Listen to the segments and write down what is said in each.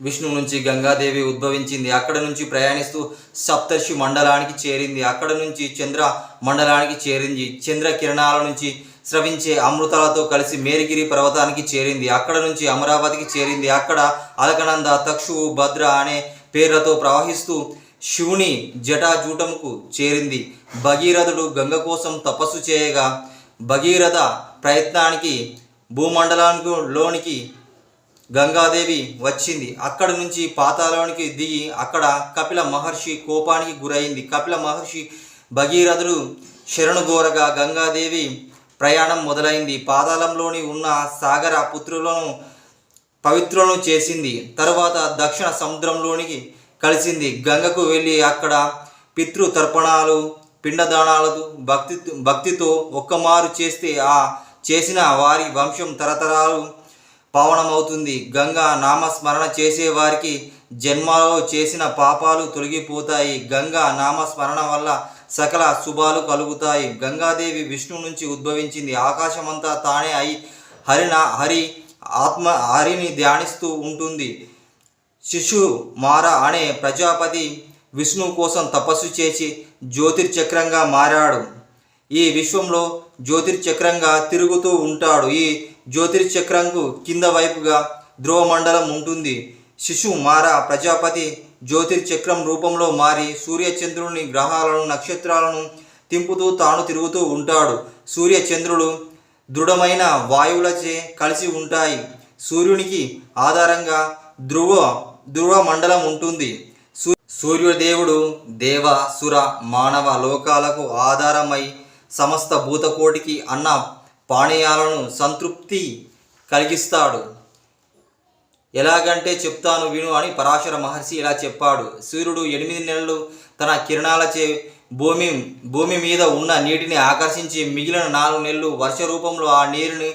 విష్ణు నుంచి గంగాదేవి ఉద్భవించింది. అక్కడ నుంచి ప్రయాణిస్తూ సప్తర్షి మండలానికి చేరింది. అక్కడ నుంచి చంద్ర మండలానికి చేరింది. చంద్ర కిరణాల నుంచి స్రవించే అమృతాలతో కలిసి మేరిగిరి పర్వతానికి చేరింది. అక్కడ నుంచి అమరావతికి చేరింది. అక్కడ అలకనంద తక్షువు భద్ర అనే పేర్లతో ప్రవహిస్తూ శివుని జటాజూటముకు చేరింది. భగీరథుడు గంగ కోసం తపస్సు చేయగా భగీరథ ప్రయత్నానికి భూమండలానికి లోనికి గంగాదేవి వచ్చింది. అక్కడ నుంచి పాతాళానికి దిగి అక్కడ కపిల మహర్షి కోపానికి గురైంది. కపిల మహర్షి భగీరథుడు శరణుగోరగా గంగాదేవి ప్రయాణం మొదలైంది. పాతాళంలోని ఉన్న సాగర పుత్రులను పవిత్రులను చేసింది. తరువాత దక్షిణ సముద్రంలోనికి కలిసింది. గంగకు వెళ్ళి అక్కడ పితృతర్పణాలు పిండదానాలతో పిండదానాలు భక్తి భక్తితో ఒక్కమారు చేస్తే ఆ చేసిన వారి వంశం తరతరాలు పావనమవుతుంది. గంగా నామస్మరణ చేసేవారికి జన్మలో చేసిన పాపాలు తొలగిపోతాయి. గంగా నామస్మరణ వల్ల సకల శుభాలు కలుగుతాయి. గంగాదేవి విష్ణు నుంచి ఉద్భవించింది. ఆకాశమంతా తానే అయి హరిన హరి ఆత్మ హరిని ధ్యానిస్తూ ఉంటుంది. శిశు మార అనే ప్రజాపతి విష్ణువు కోసం తపస్సు చేసి జ్యోతిర్చక్రంగా మారాడు. ఈ విశ్వంలో జ్యోతిర్చక్రంగా తిరుగుతూ ఉంటాడు. ఈ జ్యోతిర్చక్రంకు కింద వైపుగా ధ్రువమండలం ఉంటుంది. శిశు మారా ప్రజాపతి జ్యోతిర్చక్రం రూపంలో మారి సూర్యచంద్రుని గ్రహాలను నక్షత్రాలను తింపుతూ తాను తిరుగుతూ ఉంటాడు. సూర్యచంద్రుడు దృఢమైన వాయువులచే కలిసి ఉంటాయి. సూర్యునికి ఆధారంగా ధ్రువ ధ్రువ మండలం ఉంటుంది. సూ- సూర్యదేవుడు దేవ సుర మానవ లోకాలకు ఆధారమై సమస్త భూతకోటికి అన్న పానీయాలను సంతృప్తి కలిగిస్తాడు. ఎలాగంటే చెప్తాను విను అని పరాశర మహర్షి ఇలా చెప్పాడు. సూర్యుడు ఎనిమిది నెలలు తన కిరణాలచే భూమి భూమి మీద ఉన్న నీటిని ఆకర్షించి మిగిలిన నాలుగు నెలలు వర్ష రూపంలో ఆ నీరుని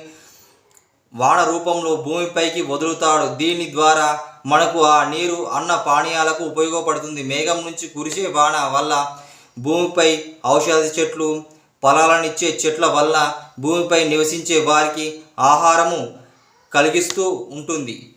వాన రూపంలో భూమిపైకి వదులుతాడు. దీని ద్వారా మనకు ఆ నీరు అన్న పానీయాలకు ఉపయోగపడుతుంది. మేఘం నుంచి కురిసే వాన వల్ల భూమిపై ఔషధ చెట్లు ఫలాలనిచ్చే చెట్ల వల్ల భూమిపై నివసించే వారికి ఆహారము కలిగిస్తూ ఉంటుంది.